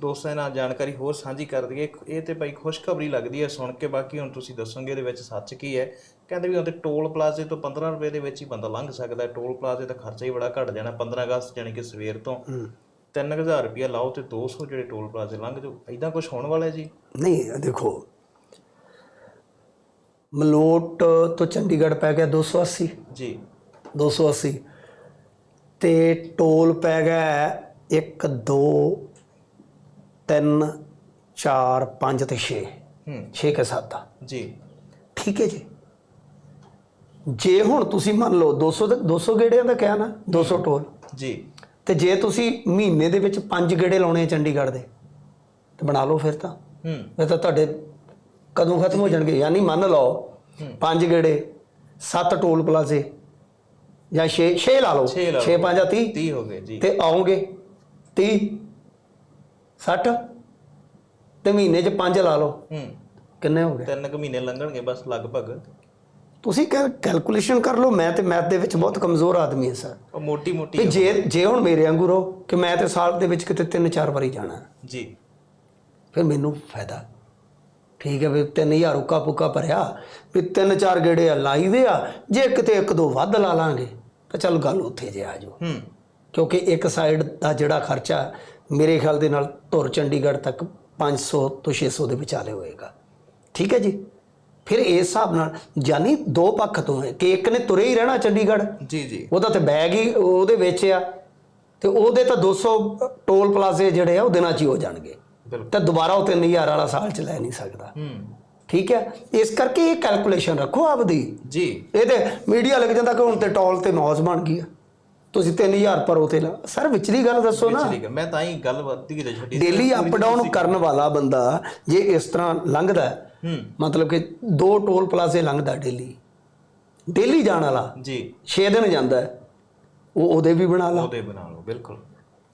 ਦੋਸਤਾਂ ਨਾਲ ਜਾਣਕਾਰੀ ਹੋਰ ਸਾਂਝੀ ਕਰ ਦਈਏ। ਇਹ ਤੇ ਭਾਈ ਖੁਸ਼ਖਬਰੀ ਲੱਗਦੀ ਹੈ ਸੁਣ ਕੇ। ਬਾਕੀ ਹੁਣ ਤੁਸੀਂ ਦੱਸੋਗੇ ਇਹਦੇ ਵਿੱਚ ਸੱਚ ਕੀ ਹੈ। ਕਹਿੰਦੇ ਵੀ ਉਹਦੇ ਟੋਲ ਪਲਾਜ਼ੇ ਤੋਂ 15 ਰੁਪਏ ਦੇ ਵਿੱਚ ਹੀ ਬੰਦਾ ਲੰਘ ਸਕਦਾ ਹੈ। ਟੋਲ ਪਲਾਜ਼ੇ ਦਾ ਖਰਚਾ ਹੀ ਬੜਾ ਘਟ ਜਾਣਾ। 15 ਅਗਸਤ ਜਾਨੀ ਕਿ ਸਵੇਰ ਤੋਂ 3000 ਰੁਪਏ ਲਾਓ ਤੇ 200 ਜਿਹੜੇ ਟੋਲ ਪਲਾਜ਼ੇ ਲੰਘ ਜਾਓ। ਐਦਾਂ ਕੁਝ ਹੋਣ ਵਾਲਾ ਜੀ? ਨਹੀਂ ਦੇਖੋ ਮਲੋਟ ਤੋਂ ਚੰਡੀਗੜ੍ਹ ਪੈ ਗਿਆ 280 ਜੀ। 280 ਤੇ ਟੋਲ ਪੈ ਗਿਆ 1 2 3 4 5 ਤੇ 6 ਹੂੰ। 6 ਕੇ 7 ਦਾ ਜੀ। ਠੀਕ ਹੈ ਜੀ। ਜੇ ਹੁਣ ਤੁਸੀਂ ਮੰਨ ਲਓ 200 ਤੇ 200 ਗੇੜਿਆਂ ਦਾ ਕਿਹਾ ਨਾ 200 ਟੋਲ। ਜੀ। ਤੇ ਜੇ ਤੁਸੀਂ ਮਹੀਨੇ ਦੇ ਵਿੱਚ 5 ਗੇੜੇ ਲਾਉਣੇ ਆ ਚੰਡੀਗੜ੍ਹ ਦੇ ਤੇ ਬਣਾ ਲਓ ਫਿਰ ਤਾਂ। ਹੂੰ। ਇਹ ਤਾਂ ਤੁਹਾਡੇ ਕਦੋਂ ਖਤਮ ਹੋ ਜਾਣਗੇ? ਯਾਨੀ ਮੰਨ ਲਓ 5 ਗੇੜੇ 7 ਟੋਲ ਪਲਾਜ਼ੇ ਜਾਂ 6 6 ਲਾ ਲਓ। ਛੇ ਲਾ ਲਓ। 6 5 30 30 ਹੋ ਗਏ ਜੀ। ਤੇ ਆਉਂਗੇ 30 60 ਤੇ ਮਹੀਨੇ 'ਚ 5 ਲਾ ਲਓ। ਹੂੰ। ਕਿੰਨੇ ਹੋ ਗਏ? ਤਿੰਨ ਕੁ ਮਹੀਨੇ ਲੰਘਣਗੇ ਬਸ ਲਗਭਗ। ਤੁਸੀਂ ਕੈਲਕੂਲੇਸ਼ਨ ਕਰ ਲਓ ਮੈਂ ਤੇ ਮੈਥ ਦੇ ਵਿੱਚ ਬਹੁਤ ਕਮਜ਼ੋਰ ਆਦਮੀ ਹਾਂ ਸਰ ਉਹ ਮੋਟੀ ਮੋਟੀ ਜੇ ਜੇ ਹੁਣ ਮੇਰੇ ਵਾਂਗੂ ਰਹੋ ਕਿ ਮੈਂ ਤੇ ਸਾਲ ਦੇ ਵਿੱਚ ਕਿਤੇ 3-4 ਵਾਰੀ ਜਾਣਾ। ਜੀ। ਫਿਰ ਮੈਨੂੰ ਫਾਇਦਾ। ਠੀਕ ਹੈ ਵੀ 3000 ਉੱਕਾ ਪੁੱਕਾ ਭਰਿਆ ਵੀ 3-4 ਗੇੜੇ ਆ ਲਾਈ ਦੇ ਆ। ਜੇ ਕਿਤੇ ਇੱਕ ਦੋ ਵੱਧ ਲਾ ਲਾਂਗੇ ਤਾਂ ਚੱਲ ਗੱਲ ਉੱਥੇ ਜੇ ਆ ਜਾਓ। ਹੂੰ। ਕਿਉਂਕਿ ਇੱਕ ਸਾਈਡ ਦਾ ਜਿਹੜਾ ਖਰਚਾ ਮੇਰੇ ਖਿਆਲ ਦੇ ਨਾਲ ਧੁਰ ਚੰਡੀਗੜ੍ਹ ਤੱਕ 500 ਤੋਂ 600 ਦੇ ਵਿਚਾਲੇ ਹੋਏਗਾ। ਠੀਕ ਹੈ ਜੀ? ਫਿਰ ਇਸ ਹਿਸਾਬ ਨਾਲ ਜਾਨੀ ਦੋ ਪੱਖ ਤੋਂ ਹੈ ਕਿ ਇੱਕ ਨੇ ਤੁਰੇ ਹੀ ਰਹਿਣਾ ਚੰਡੀਗੜ੍ਹ। ਜੀ ਜੀ। ਉਹਦਾ ਤੇ ਬੈਗ ਹੀ ਉਹਦੇ ਵਿੱਚ ਆ ਤੇ ਉਹਦੇ ਤਾਂ 200 ਟੋਲ ਪਲਾਜ਼ੇ ਜਿਹੜੇ ਆ ਉਹ ਦਿਨਾਂ 'ਚ ਹੀ ਹੋ ਜਾਣਗੇ। ਤਾਂ ਦੁਬਾਰਾ ਉਹ 3000 ਵਾਲਾ ਸਾਲ 'ਚ ਲੈ ਨਹੀਂ ਸਕਦਾ। ਹੂੰ। ਠੀਕ ਹੈ? ਇਸ ਕਰਕੇ ਇਹ ਕੈਲਕੂਲੇਸ਼ਨ ਰੱਖੋ ਆਪਦੀ। ਜੀ। ਇਹ ਤੇ ਮੀਡੀਆ ਲੱਗ ਜਾਂਦਾ ਕਿ ਹੁਣ ਤੇ ਟੋਲ ਤੇ ਮੌਜ ਬਣ ਗਈ ਆ। ਤੁਸੀਂ 3000 ਪਰ ਉਤੇ ਲਾ ਸਰ ਵਿਚਲੀ ਗੱਲ ਦੱਸੋ ਨਾ। ਠੀਕ ਹੈ ਮੈਂ ਤਾਂ ਹੀ ਗੱਲ ਵੱਧਦੀ ਗਈ ਛੱਡੀ ਡੇਲੀ ਅਪ ਡਾਊਨ ਕਰਨ ਵਾਲਾ ਬੰਦਾ ਜੇ ਇਸ ਤਰ੍ਹਾਂ ਲੰਘਦਾ ਮਤਲਬ ਕਿ ਦੋ ਟੋਲ ਪਲਾਜ਼ੇ ਲੰਘਦਾ ਡੇਲੀ ਡੇਲੀ ਜਾਣ ਵਾਲਾ। ਜੀ। 6 ਦਿਨ ਜਾਂਦਾ ਉਹ ਉਹਦੇ ਵੀ ਬਣਾ ਲਾ। ਉਹਦੇ ਬਣਾ ਲਓ ਬਿਲਕੁਲ।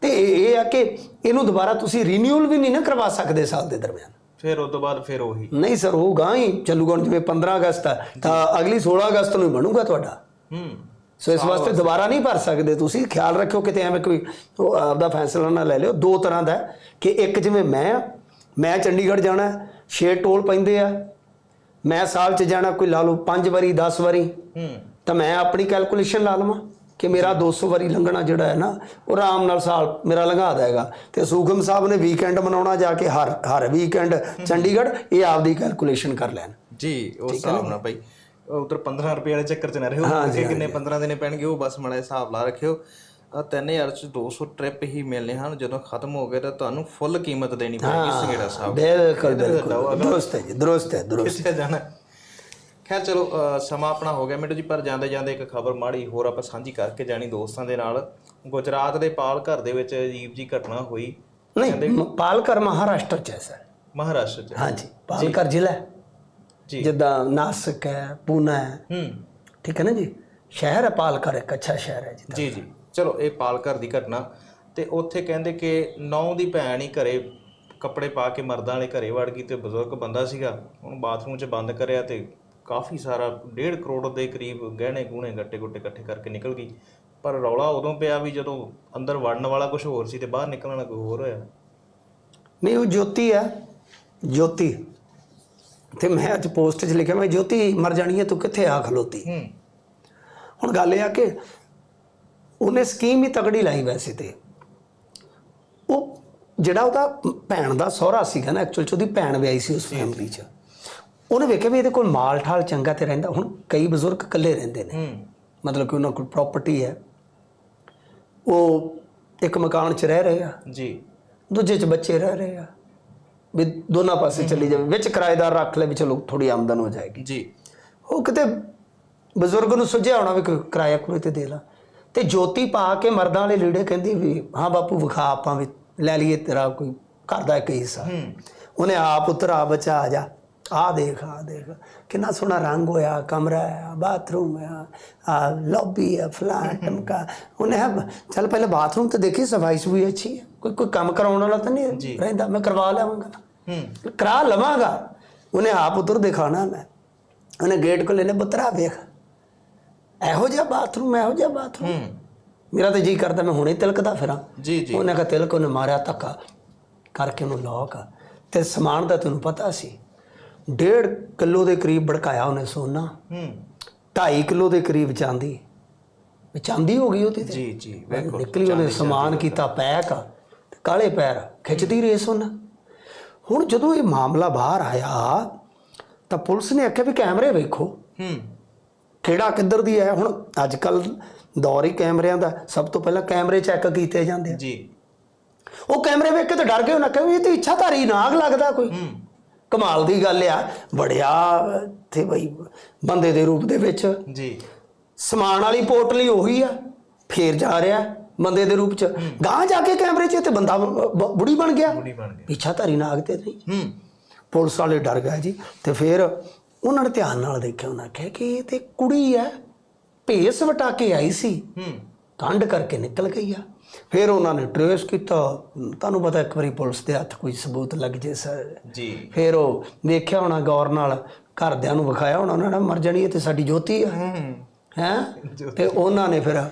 ਤੇ ਇਹ ਆ ਕਿ ਇਹਨੂੰ ਦੁਬਾਰਾ ਤੁਸੀਂ ਰੀਨਿਊਅਲ ਵੀ ਨਹੀਂ ਨਾ ਕਰਵਾ ਸਕਦੇ ਸਾਲ ਦੇ ਦਰਮਿਆਨ। ਫਿਰ ਉਸ ਤੋਂ ਬਾਅਦ ਫਿਰ ਉਹੀ। ਨਹੀਂ ਸਰ ਉਹ ਗਾਂ ਹੀ ਚੱਲੂਗਾ ਜਿਵੇਂ 15 ਅਗਸਤ ਤਾਂ ਅਗਲੀ 16 ਅਗਸਤ ਨੂੰ ਬਣੂਗਾ ਤੁਹਾਡਾ। ਹੂੰ। ਸੋ ਇਸ ਵਾਸਤੇ ਦੁਬਾਰਾ ਨਹੀਂ ਭਰ ਸਕਦੇ ਤੁਸੀਂ। ਖਿਆਲ ਰੱਖਿਓ ਕਿਤੇ ਐਵੇਂ ਕੋਈ ਆਪਦਾ ਫੈਸਲਾ ਨਾ ਲੈ ਲਿਓ। ਦੋ ਤਰ੍ਹਾਂ ਦਾ ਕਿ ਇੱਕ ਜਿਵੇਂ ਮੈਂ ਆ, ਮੈਂ ਚੰਡੀਗੜ੍ਹ ਜਾਣਾ 6 ਟੋਲ ਪੈਂਦੇ ਆ। ਮੈਂ ਸਾਲ 'ਚ ਜਾਣਾ ਕੋਈ ਲਾ ਲਓ 5 ਵਾਰੀ 10 ਵਾਰੀ। ਹੂੰ। ਤਾਂ ਮੈਂ ਆਪਣੀ ਕੈਲਕੂਲੇਸ਼ਨ ਲਾ ਲਵਾਂ ਕਿ ਮੇਰਾ 200 ਵਾਰੀ ਲੰਘਣਾ ਜਿਹੜਾ ਹੈ ਨਾ ਉਹ ਆਰਾਮ ਨਾਲ ਸਾਲ ਮੇਰਾ ਲੰਘਾ ਦੇਗਾ। ਤੇ ਸੂਖਮ ਸਾਹਿਬ ਨੇ ਵੀਕਐਂਡ ਮਨਾਉਣਾ ਜਾ ਕੇ ਹਰ ਹਰ ਵੀਕਐਂਡ ਚੰਡੀਗੜ੍ਹ ਇਹ ਆਪਦੀ ਕੈਲਕੂਲੇਸ਼ਨ ਕਰ ਲੈਣ। ਜੀ ਉਸ ਹਿਸਾਬ ਨਾਲ ਭਾਈ ਉਧਰ 15 ਰੁਪਏ ਵਾਲੇ ਚੱਕਰ ਚ ਨਾ ਰਹੋ। ਕਿ ਕਿੰਨੇ 15 ਦਿਨੇ ਪੈਣਗੇ ਉਹ ਬਸ ਮਾੜਾ ਹਿਸਾਬ ਲਾ ਰੱਖਿਓ। ਆ 3000 ਚ 200 ਟ੍ਰਿਪ ਹੀ ਮਿਲਨੇ ਹਨ। ਜਦੋਂ ਖਤਮ ਹੋ ਗਏ ਤਾਂ ਤੁਹਾਨੂੰ ਫੁੱਲ ਕੀਮਤ ਦੇਣੀ ਪਏਗੀ ਸਗੇੜਾ ਸਾਹਿਬ। ਬਿਲਕੁਲ ਬਿਲਕੁਲ। ਦਰੁਸਤ ਹੈ ਜੀ ਦਰੁਸਤ ਹੈ ਦਰੁਸਤ। ਕਿੱਥੇ ਜਾਣਾ? ਖੈਰ ਚਲੋ ਸਮਾਂ ਆਪਣਾ ਹੋ ਗਿਆ ਮਿੰਟੂ ਜੀ ਪਰ ਜਾਂਦੇ ਜਾਂਦੇ ਇੱਕ ਖਬਰ ਮਾੜੀ ਹੋਰ ਆਪਾਂ ਸਾਂਝੀ ਕਰਕੇ ਜਾਣੀ ਦੋਸਤਾਂ ਦੇ ਨਾਲ। ਗੁਜਰਾਤ ਦੇ ਪਾਲ ਘਰ ਦੇ ਵਿੱਚ ਅਜੀਬ ਜੀ ਘਟਨਾ ਹੋਈ। ਨਹੀਂ ਮ- ਪਾਲਕਰ ਮਹਾਰਾਸ਼ਟਰ ਚ ਹੈ ਸਰ। ਮਹਾਰਾਸ਼ਟਰ ਚ। ਹਾਂਜੀ ਪਾਲਕਰ ਜ਼ਿਲ੍ਹਾ ਹੈ। ਜੀ ਜਿੱਦਾਂ ਨਾਸਿਕ ਹੈ ਪੂਨਾ ਹੈ। ਹੂੰ। ਠੀਕ ਹੈ ਨਾ ਜੀ? ਸ਼ਹਿਰ ਹੈ ਪਾਲਕਰ ਇੱਕ ਅੱਛਾ ਸ਼ਹਿਰ ਹੈ ਜੀ ਜੀ ਜੀ। ਚਲੋ ਇਹ ਪਾਲ ਘਰ ਦੀ ਘਟਨਾ। ਤੇ ਉੱਥੇ ਕਹਿੰਦੇ ਕਿ ਨੌ ਦੀ ਭੈਣ ਹੀ ਘਰੇ ਕੱਪੜੇ ਪਾ ਕੇ ਮਰਦਾਂ ਵਾਲੇ ਘਰੇ ਵੜ ਗਈ ਤੇ ਬਜ਼ੁਰਗ ਬੰਦਾ ਸੀਗਾ। ਉਹਨੂੰ ਬਾਥਰੂਮ 'ਚ ਬੰਦ ਕਰਿਆ ਤੇ ਕਾਫੀ ਸਾਰਾ 1.5 ਕਰੋੜ ਦੇ ਕਰੀਬ ਗਹਿਣੇ ਗੂਣੇ ਗੱਟੇ ਗੁੱਟੇ ਇਕੱਠੇ ਕਰਕੇ ਨਿਕਲ ਗਈ। ਪਰ ਰੌਲਾ ਉਦੋਂ ਪਿਆ ਵੀ ਜਦੋਂ ਅੰਦਰ ਵੜਨ ਵਾਲਾ ਕੁਝ ਹੋਰ ਸੀ ਤੇ ਬਾਹਰ ਨਿਕਲਣ ਵਾਲਾ ਕੋਈ ਹੋਰ ਹੋਇਆ। ਨਹੀਂ ਉਹ ਜੋਤੀ ਹੈ। ਜੋਤੀ। ਤੇ ਮੈਂ ਅੱਜ ਪੋਸਟ 'ਚ ਲਿਖਿਆ ਮੈਂ ਜੋਤੀ ਮਰ ਜਾਣੀ ਹੈ ਤੂੰ ਕਿੱਥੇ ਆ ਖਲੋਤੀ? ਹੁਣ ਗੱਲ ਇਹ ਆ ਕਿ ਉਹਨੇ ਸਕੀਮ ਹੀ ਤਗੜੀ ਲਾਈ ਵੈਸੇ ਤੇ। ਉਹ ਜਿਹੜਾ ਉਹਦਾ ਭੈਣ ਦਾ ਸਹੁਰਾ ਸੀਗਾ ਨਾ ਐਕਚੁਅਲ ਚ ਉਹਦੀ ਭੈਣ ਵਿਆਹੀ ਸੀ ਉਸ ਫੈਮਿਲੀ 'ਚ। ਉਹਨੇ ਵੇਖਿਆ ਵੀ ਇਹਦੇ ਕੋਲ ਮਾਲ ਠਾਲ ਚੰਗਾ ਤੇ ਰਹਿੰਦਾ। ਹੁਣ ਕਈ ਬਜ਼ੁਰਗ ਇਕੱਲੇ ਰਹਿੰਦੇ ਨੇ। ਮਤਲਬ ਕਿ ਉਹਨਾਂ ਕੋਲ ਪ੍ਰਾਪਰਟੀ ਹੈ। ਉਹ ਇੱਕ ਮਕਾਨ 'ਚ ਰਹਿ ਰਹੇ ਆ। ਜੀ। ਦੂਜੇ 'ਚ ਬੱਚੇ ਰਹਿ ਰਹੇ ਆ। ਵੀ ਦੋਨਾਂ ਪਾਸੇ ਚੱਲੀ ਜਾਵੇ ਵਿੱਚ ਕਿਰਾਏਦਾਰ ਰੱਖ ਲੈ ਵੀ ਚਲੋ ਥੋੜੀ ਆਮਦਨ ਹੋ ਜਾਏਗੀ। ਜੀ। ਉਹ ਕਿਤੇ ਬਜ਼ੁਰਗ ਨੂੰ ਸੁਝਿਆ ਹੋਣਾ ਵੀ ਕੋਈ ਕਿਰਾਇਆ ਕੁਰੇ ਤੇ ਦੇ ਲਾ। ਤੇ ਜੋਤੀ ਪਾ ਕੇ ਮਰਦਾਂ ਵਾਲੇ ਲੀੜੇ ਕਹਿੰਦੀ ਵੀ ਹਾਂ ਬਾਪੂ ਵਿਖਾ ਆਪਾਂ ਵੀ ਲੈ ਲਈਏ ਤੇਰਾ ਕੋਈ ਘਰ ਦਾ ਇੱਕ ਹਿੱਸਾ। ਉਹਨੇ ਆ ਪੁੱਤਰ ਆ ਬੱਚਾ ਆ ਜਾ। ਆ ਦੇਖ ਆ ਦੇਖ। ਕਿੰਨਾ ਸੋਹਣਾ ਰੰਗ ਹੋਇਆ ਕਮਰਾ ਹੈ ਬਾਥਰੂਮ ਹੈ ਆ ਲੌਬੀ ਹੈ ਫਲਾਟ ਟਮਕਾ ਉਹਨੇ ਚੱਲ ਪਹਿਲੇ ਬਾਥਰੂਮ ਤੇ ਦੇਖੀ ਸਫ਼ਾਈ ਸੁਈ ਅੱਛੀ ਹੈ। ਕੋਈ ਕੋਈ ਕੰਮ ਕਰਾਉਣ ਵਾਲਾ ਤਾਂ ਨਹੀਂ ਰਹਿੰਦਾ ਮੈਂ ਕਰਵਾ ਲਵਾਂਗਾ ਹੂੰ ਕਰਾ ਲਵਾਂਗਾ। ਉਹਨੇ ਆਪ ਉਧਰ ਦਿਖਾਣਾ ਮੈਂ। ਉਹਨੇ ਗੇਟ ਕੋਲ ਇਹਨੇ ਬੁੱਤਰਾ ਵੇਖ ਇਹੋ ਜਿਹਾ ਬਾਥਰੂਮ ਇਹੋ ਜਿਹਾ ਬਾਥਰੂਮ ਹੂੰ। ਮੇਰਾ ਤਾਂ ਜੀ ਕਰਦਾ ਮੈਂ ਹੁਣੇ ਤਿਲਕਦਾ ਫਿਰਾਂ। ਜੀ ਜੀ। ਉਹਨੇ ਕਹਾ ਤਿਲਕ ਉਹਨੇ ਮਾਰਿਆ ਧੱਕਾ। ਕਰਕੇ ਉਹਨੂੰ ਲੋਕ ਤੇ ਸਮਾਨ ਦਾ ਤੈਨੂੰ ਪਤਾ ਸੀ। ਡੇਢ ਕਿਲੋ ਦੇ ਕਰੀਬ ਭੜਕਾਇਆ ਉਹਨੇ ਸੋਨਾ। ਹੂੰ। 2.5 ਕਿਲੋ ਦੇ ਕਰੀਬ ਚਾਂਦੀ। ਚਾਂਦੀ ਹੋ ਗਈ ਉਹਦੀ ਤੇ। ਜੀ ਜੀ ਬਿਲਕੁਲ। ਨਿਕਲੀ ਉਹਨੇ ਸਮਾਨ ਕੀਤਾ ਪੈਕ। ਕਾਲੇ ਪੈਰ ਖਿੱਚਦੀ ਰੇਸ ਉਹਨਾਂ ਹੁਣ ਜਦੋਂ ਇਹ ਮਾਮਲਾ ਬਾਹਰ ਆਇਆ ਤਾਂ ਪੁਲਿਸ ਨੇ ਆਖਿਆ ਵੀ ਕੈਮਰੇ ਵੇਖੋ। ਹੂੰ। ਕਿਹੜਾ ਕਿੱਧਰ ਦੀ ਹੈ? ਹੁਣ ਅੱਜ ਕੱਲ ਦੌਰ ਹੀ ਕੈਮਰਿਆਂ ਦਾ ਸਭ ਤੋਂ ਪਹਿਲਾਂ ਕੈਮਰੇ ਚੈੱਕ ਕੀਤੇ ਜਾਂਦੇ ਆ। ਜੀ। ਉਹ ਕੈਮਰੇ ਵੇਖ ਕੇ ਤਾਂ ਡਰ ਗਏ ਉਹਨਾਂ ਕਿਹਾ ਵੀ ਇਹ ਤੇ ਇੱਛਾਧਾਰੀ ਨਾਗ ਲੱਗਦਾ ਕੋਈ। ਹੂੰ। ਕਮਾਲ ਦੀ ਗੱਲ ਆ। ਬੜਿਆ ਤੇ ਬਈ ਬੰਦੇ ਦੇ ਰੂਪ ਦੇ ਵਿੱਚ। ਜੀ। ਸਮਾਨ ਵਾਲੀ ਪੋਟਲੀ ਉਹੀ ਆ। ਫੇਰ ਜਾ ਰਿਹਾ। ਬੰਦੇ ਦੇ ਰੂਪ ਚ। ਗਾਂ ਜਾ ਕੇ ਕੈਮਰੇ 'ਚ ਤੇ ਬੰਦਾ ਬੁੜੀ ਬਣ ਗਿਆ। ਬੁੜੀ ਬਣ ਗਈ ਪਿੱਛਾ ਧਾਰੀ ਨਾਗ ਤੇ ਨਹੀਂ ਹੂੰ। ਪੁਲਿਸ ਵਾਲੇ ਡਰ ਗਏ ਜੀ। ਤੇ ਫਿਰ ਉਹਨਾਂ ਨੇ ਧਿਆਨ ਨਾਲ ਦੇਖਿਆ ਉਹਨਾਂ ਕਿਹਾ ਕਿ ਇਹ ਤੇ ਕੁੜੀ ਹੈ ਭੇਸ ਵਟਾ ਕੇ ਆਈ ਸੀ। ਹੂੰ। ਕੰਡ ਕਰਕੇ ਨਿਕਲ ਗਈ ਆ। ਫਿਰ ਉਹਨਾਂ ਨੇ ਟ੍ਰੇਸ ਕੀਤਾ। ਤੁਹਾਨੂੰ ਪਤਾ ਇੱਕ ਵਾਰੀ ਪੁਲਿਸ ਦੇ ਹੱਥ ਕੋਈ ਸਬੂਤ ਲੱਗ ਜੇ ਸਰ। ਜੀ। ਫਿਰ ਉਹ ਵੇਖਿਆ ਹੋਣਾ ਗੌਰ ਨਾਲ ਘਰਦਿਆਂ ਨੂੰ ਵਿਖਾਇਆ ਹੋਣਾ ਉਹਨਾਂ ਨੇ ਮਰ ਜਾਣੀ ਤੇ ਸਾਡੀ ਜੋਤੀ ਹੂੰ। ਹੈ? ਤੇ ਉਹਨਾਂ ਨੇ ਫਿਰ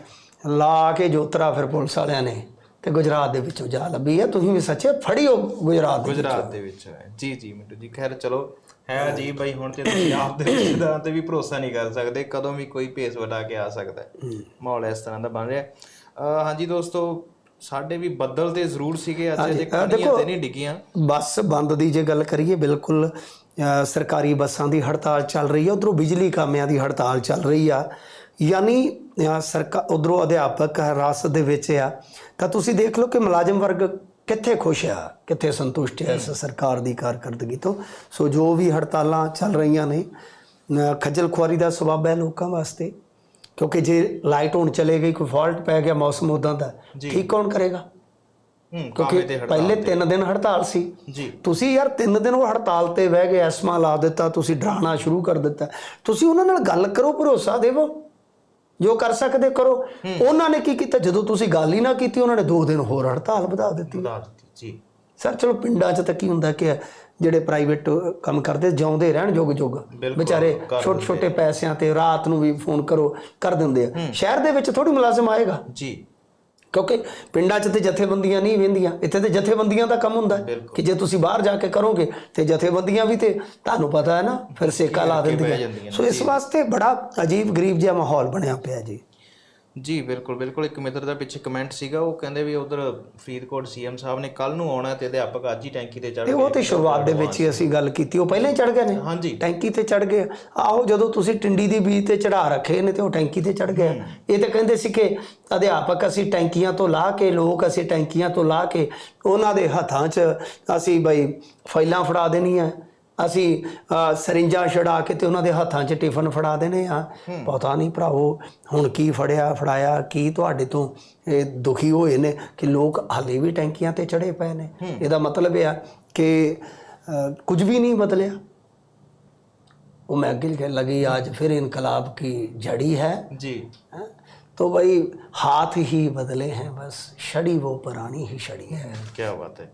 ਲਾ ਕੇ ਜੋਤਰਾ ਫਿਰ ਪੁਲਿਸ ਵਾਲਿਆਂ ਨੇ ਤੇ ਗੁਜਰਾਤ ਦੇ ਵਿੱਚੋਂ ਜਾ ਲੱਭੀ ਆ ਤੁਸੀਂ ਵੀ ਸੱਚੇ ਫੜਿਓ ਗੁਜਰਾਤ ਦੇ ਵਿੱਚੋਂ। ਗੁਜਰਾਤ ਦੇ ਵਿੱਚ ਹੈ। ਜੀ ਜੀ ਮਿੰਟੂ ਜੀ ਖੈਰ ਚਲੋ ਹੈ ਜੀ ਬਈ ਹੁਣ ਤੇ ਤੁਸੀਂ ਆਪ ਦੇ ਰਿਸ਼ਤੇਦਾਰਾਂ ਤੇ ਵੀ ਭਰੋਸਾ ਨਹੀਂ ਕਰ ਸਕਦੇ ਕਦੋਂ ਵੀ ਕੋਈ ਭੇਸ ਵਟਾ ਕੇ ਆ ਸਕਦਾ ਹੈ ਮਾਹੌਲ ਇਸ ਤਰ੍ਹਾਂ ਦਾ ਬਣ ਰਿਹਾ ਹੈ। ਅਹ ਹਾਂਜੀ ਦੋਸਤੋ ਸਾਡੇ ਵੀ ਬੱਦਲ ਤੇ ਜ਼ਰੂਰ ਸੀਗੇ ਅੱਜ ਅਜੇ ਕਣੀਆਂ ਤੇ ਨਹੀਂ ਡਿੱਗੀਆਂ ਬੱਸ ਬੰਦ ਦੀ ਜੇ ਗੱਲ ਕਰੀਏ ਬਿਲਕੁਲ ਅ, ਸਰਕਾਰੀ ਬੱਸਾਂ ਦੀ ਹੜਤਾਲ ਚੱਲ ਰਹੀ ਹੈ ਉਧਰੋਂ ਬਿਜਲੀ ਕਾਮਿਆਂ ਦੀ ਹੜਤਾਲ ਚੱਲ ਰਹੀ ਆ ਯਾਨੀ ਸਰਕਾਰ ਉਧਰੋਂ ਅਧਿਆਪਕ ਹਿਰਾਸਤ ਦੇ ਵਿੱਚ ਆ ਤਾਂ ਤੁਸੀਂ ਦੇਖ ਲਓ ਕਿ ਮੁਲਾਜ਼ਮ ਵਰਗ ਕਿੱਥੇ ਖੁਸ਼ ਆ ਕਿੱਥੇ ਸੰਤੁਸ਼ਟ ਹੈ ਇਸ ਸਰਕਾਰ ਦੀ ਕਾਰਗਰਦਗੀ ਤੋਂ। ਸੋ ਜੋ ਵੀ ਹੜਤਾਲਾਂ ਚੱਲ ਰਹੀਆਂ ਨੇ ਖੱਜਲ ਖੁਆਰੀ ਦਾ ਸਬਬ ਹੈ ਲੋਕਾਂ ਵਾਸਤੇ ਕਿਉਂਕਿ ਜੇ ਲਾਈਟ ਹੁਣ ਚਲੇ ਗਈ ਕੋਈ ਫਾਲਟ ਪੈ ਗਿਆ ਮੌਸਮ ਉਦਾਂ ਦਾ ਠੀਕ ਕੌਣ ਕਰੇਗਾ? ਕਿਉਂਕਿ ਪਹਿਲੇ 3 ਦਿਨ ਹੜਤਾਲ ਸੀ। ਜੀ। ਤੁਸੀਂ ਯਾਰ 3 ਦਿਨ ਉਹ ਹੜਤਾਲ ਤੇ ਬਹਿ ਗਏ ਐਸਮਾ ਲਾ ਦਿੱਤਾ ਤੁਸੀਂ ਡਰਾਣਾ ਸ਼ੁਰੂ ਕਰ ਦਿੱਤਾ। ਤੁਸੀਂ ਉਹਨਾਂ ਨਾਲ ਗੱਲ ਕਰੋ ਭਰੋਸਾ ਦੇਵੋ। ਜੋ ਕਰ ਸਕਦੇ ਕਰੋ। ਉਹਨਾਂ ਨੇ ਕੀ ਕੀਤਾ? ਜਦੋਂ ਤੁਸੀਂ ਗੱਲ ਹੀ ਨਾ ਕੀਤੀ ਉਹਨਾਂ ਨੇ 2 ਦਿਨ ਹੋਰ ਹੜਤਾਲ ਵਧਾ ਦਿੱਤੀ। ਵਧਾ ਦਿੱਤੀ ਜੀ। ਸਰ ਚਲੋ ਪਿੰਡਾਂ 'ਚ ਤਾਂ ਕੀ ਹੁੰਦਾ ਕਿ ਜਿਹੜੇ ਪ੍ਰਾਈਵੇਟ ਕੰਮ ਕਰਦੇ ਜਿਉਂਦੇ ਰਹਿਣ ਜੁਗ ਜੁਗ। ਵਿਚਾਰੇ ਛੋਟੇ ਛੋਟੇ ਪੈਸਿਆਂ ਤੇ ਰਾਤ ਨੂੰ ਵੀ ਫੋਨ ਕਰੋ ਕਰ ਦਿੰਦੇ ਆ। ਸ਼ਹਿਰ ਦੇ ਵਿੱਚ ਥੋੜੀ ਮੁਲਾਜ਼ਮ ਆਏਗਾ। ਜੀ। ਕਿਉਂਕਿ ਪਿੰਡਾਂ 'ਚ ਤੇ ਜਥੇਬੰਦੀਆਂ ਨਹੀਂ ਵਹਿੰਦੀਆਂ ਇੱਥੇ ਤੇ ਜਥੇਬੰਦੀਆਂ ਦਾ ਕੰਮ ਹੁੰਦਾ ਹੈ। ਕਿ ਜੇ ਤੁਸੀਂ ਬਾਹਰ ਜਾ ਕੇ ਕਰੋਗੇ ਤੇ ਜਥੇਬੰਦੀਆਂ ਵੀ ਤੇ ਤੁਹਾਨੂੰ ਪਤਾ ਹੈ ਨਾ ਫਿਰ ਸੇਕਾ ਲਾ ਦਿੰਦੀਆਂ। ਸੋ ਇਸ ਵਾਸਤੇ ਬੜਾ ਅਜੀਬ ਗਰੀਬ ਜਿਹਾ ਮਾਹੌਲ ਬਣਿਆ ਪਿਆ ਜੀ। ਜੀ ਬਿਲਕੁਲ ਬਿਲਕੁਲ। ਇੱਕ ਮਿੱਤਰ ਦਾ ਪਿੱਛੇ ਕਮੈਂਟ ਸੀਗਾ ਉਹ ਕਹਿੰਦੇ ਵੀ ਉਧਰ ਫਰੀਦਕੋਟ ਸੀਐਮ ਸਾਹਿਬ ਨੇ ਕੱਲ ਨੂੰ ਆਉਣਾ ਤੇ ਅਧਿਆਪਕ ਅੱਜ ਹੀ ਟੈਂਕੀ ਤੇ ਚੜ੍ਹ ਤੇ ਉਹ ਤੇ ਸ਼ੁਰੂਆਤ ਦੇ ਵਿੱਚ ਹੀ ਅਸੀਂ ਗੱਲ ਕੀਤੀ ਉਹ ਪਹਿਲਾਂ ਹੀ ਚੜ ਗਏ ਨੇ? ਹਾਂਜੀ। ਟੈਂਕੀ ਤੇ ਚੜ ਗਏ। ਆਹੋ ਜਦੋਂ ਤੁਸੀਂ ਟਿੰਡੀ ਦੀ ਬੀਜ ਤੇ ਚੜਾ ਰੱਖੇ ਨੇ ਤੇ ਉਹ ਟੈਂਕੀ ਤੇ ਚੜ ਗਏ। ਇਹ ਤਾਂ ਕਹਿੰਦੇ ਸੀ ਕਿ ਅਧਿਆਪਕ ਅਸੀਂ ਟੈਂਕੀਆਂ ਤੋਂ ਲਾ ਕੇ ਲੋਕ ਅਸੀਂ ਟੈਂਕੀਆਂ ਤੋਂ ਲਾ ਕੇ ਉਹਨਾਂ ਦੇ ਹੱਥਾਂ 'ਚ ਅਸੀਂ ਬਈ ਫਾਈਲਾਂ ਫੜਾ ਦੇਣੀਆਂ। ਅਸੀਂ ਅ, ਸਰਿੰਜਾਂ ਛੜਾ ਕੇ ਤੇ ਉਹਨਾਂ ਦੇ ਹੱਥਾਂ 'ਚ ਟਿਫਨ ਫੜਾ ਦੇਣੇ ਆ ਪਤਾ ਨਹੀਂ ਭਰਾਵੋ ਹੁਣ ਕੀ ਫੜਿਆ ਫੜਾਇਆ ਕੀ ਤੁਹਾਡੇ ਤੋਂ ਇਹ ਦੁਖੀ ਹੋਏ ਨੇ ਕਿ ਲੋਕ ਹਾਲੇ ਵੀ ਟੈਂਕੀਆਂ ਤੇ ਚੜੇ ਪਏ ਨੇ ਇਹਦਾ ਮਤਲਬ ਇਹ ਆ ਕਿ ਅ, ਕੁਝ ਵੀ ਨਹੀਂ ਬਦਲਿਆ वो मैं अगिल के लगी आज फिर इनकलाब की जड़ी है ਜੀ हैं? तो भाई हाथ ही बदले हैं बस छड़ी वो पुरानी ही छड़ी है ਕੀ ਬਾਤ ਹੈ